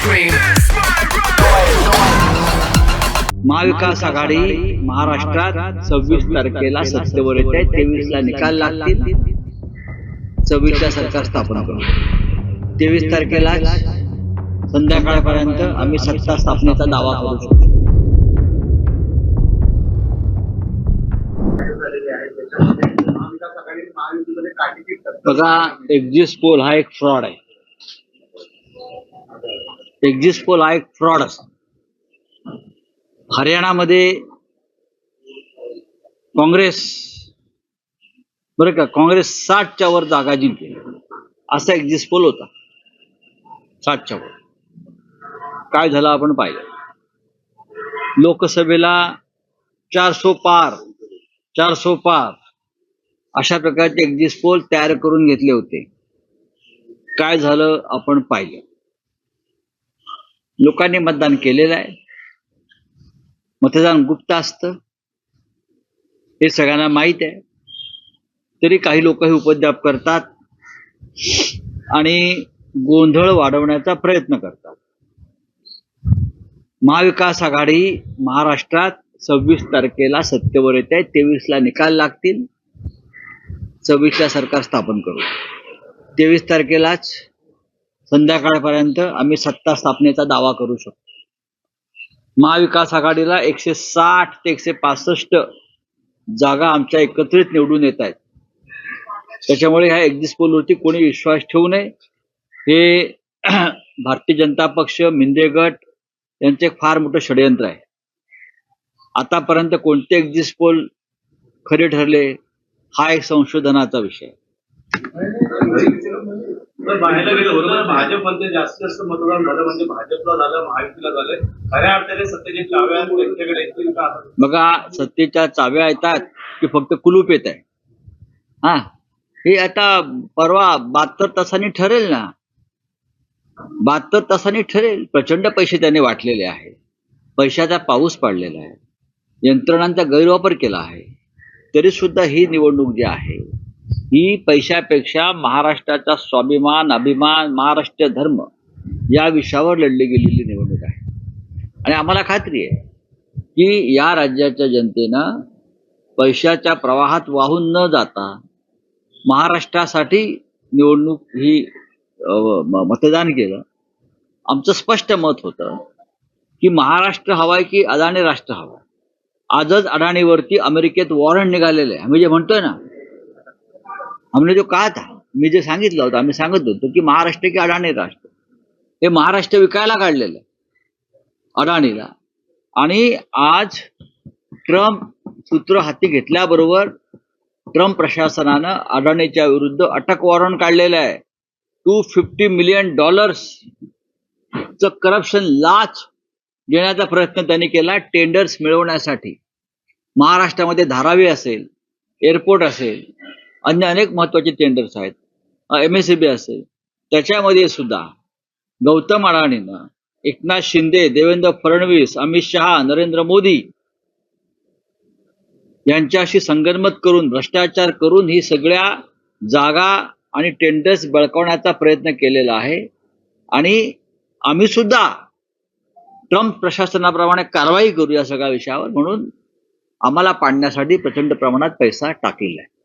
screen. महाविकास आघाडी महाराष्ट्रात सव्वीस तारखेला सत्तेवर येते तेवीस तेवीसला निकाल लागतील. सव्वीसला सरकार स्थापना करू तेवीस तारखेला संध्याकाळपर्यंत आम्ही सत्ता स्थापनेचा दावा करू शकतो. बघा एक्झिस्ट पोल हा एक फ्रॉड आहे. एक्झिस्ट पोल हा एक फ्रॉड असतो हरियाणामध्ये काँग्रेस बरं का काँग्रेस साठच्या वर जागा जिंकली. असा एक्झिस्ट पोल होता. साठच्या वर. काय झालं आपण पाहिलं. लोकसभेला चारसो पार चारसो पार अशा प्रकारचे एक्झिस्ट पोल तयार करून घेतले होते. काय झालं आपण पाहिलं. लोकांनी मतदान केलेलं आहे. मतदान गुप्त असतं. हे सगळ्यांना माहीत आहे. तरी काही लोक हे करतात आणि गोंधळ वाढवण्याचा प्रयत्न करतात. महाविकास आघाडी महाराष्ट्रात सव्वीस तारखेला सत्तेवर येत. आहे तेवीसला निकाल लागतील. सव्वीसला सरकार स्थापन करू. तेवीस तारखेलाच संध्याकाळपर्यंत आम्ही सत्ता स्थापनेचा दावा करू शकतो. महाविकास आघाडीला एकशे साठ ते एकशे पासष्ट जागा आमच्या एकत्रित निवडून येत आहेत. त्याच्यामुळे ह्या एक्झिस्ट पोलवरती कोणी विश्वास ठेवू नये. हे भारतीय जनता पक्ष मिंदे गट यांचे एक फार मोठं षडयंत्र आहे. आतापर्यंत कोणते एक्झिस्ट पोल खरे ठरले हा एक संशोधनाचा विषय आहे. पाहायला गेलं बरोबर? भाजपमध्ये जास्तीत जास्त मतदान झालं म्हणजे भाजपला झालं महायुतीला झालं. खऱ्या अर्थाने सत्तेची चाव्या त्यांच्याकडे. येतील का बघा सत्तेच्या चाव्या येतात की फक्त कुलूप येत आहे. हा. हे आता परवा बहात्तर तासांनी ठरेल ना? बहात्तर तासांनी ठरेल. प्रचंड पैसे त्याने वाटलेले आहे पैशाचा पाऊस पडलेला आहे. यंत्रणांचा गैरवापर केला आहे. तरी सुद्धा ही निवडणूक जी आहे ही पैशापेक्षा महाराष्ट्राचा स्वाभिमान अभिमान महाराष्ट्र धर्म या विषयावर लढली गेलेली निवडणूक आहे. आणि आम्हाला खात्री आहे की या राज्याच्या जनतेनं पैशाच्या प्रवाहात वाहून न जाता महाराष्ट्रासाठी निवडणूक ही मतदान केलं. आमचं स्पष्ट मत होतं की महाराष्ट्र हवाय की अदानी राष्ट्र हवाय. आजच अडाणीवरती अमेरिकेत वॉरंट निघालेलं आहे. आम्ही जे म्हणतोय ना हमने जो कहा था मी जे सांगितलं होतं आम्ही सांगत होतो की महाराष्ट्र की अडाणी राष्ट्र. हे महाराष्ट्र विकायला काढलेलं आहे. अडाणीला. आणि आज ट्रम्प सूत्र हाती घेतल्याबरोबर ट्रम्प प्रशासनानं अडाणीच्या विरुद्ध अटक वॉरंट काढलेलं आहे. टू फिफ्टी मिलियन डॉलर्स च करप्शन लाच घेण्याचा प्रयत्न त्यांनी केला टेंडर्स मिळवण्यासाठी. महाराष्ट्रामध्ये धारावी असेल एअरपोर्ट असेल अन्य अनेक महत्त्वाचे टेंडर्स आहेत. एम एस बी असेल. त्याच्यामध्ये सुद्धा गौतम अडाणीनं एकनाथ शिंदे देवेंद्र फडणवीस अमित शहा नरेंद्र मोदी यांच्याशी संगनमत करून भ्रष्टाचार करून ही सगळ्या जागा आणि टेंडर्स बळकावण्याचा प्रयत्न केलेला आहे. आणि आम्ही सुद्धा ट्रम्प प्रशासनाप्रमाणे कारवाई करू या सगळ्या विषयावर म्हणून आम्हाला पाडण्यासाठी प्रचंड प्रमाणात पैसा टाकलेला आहे.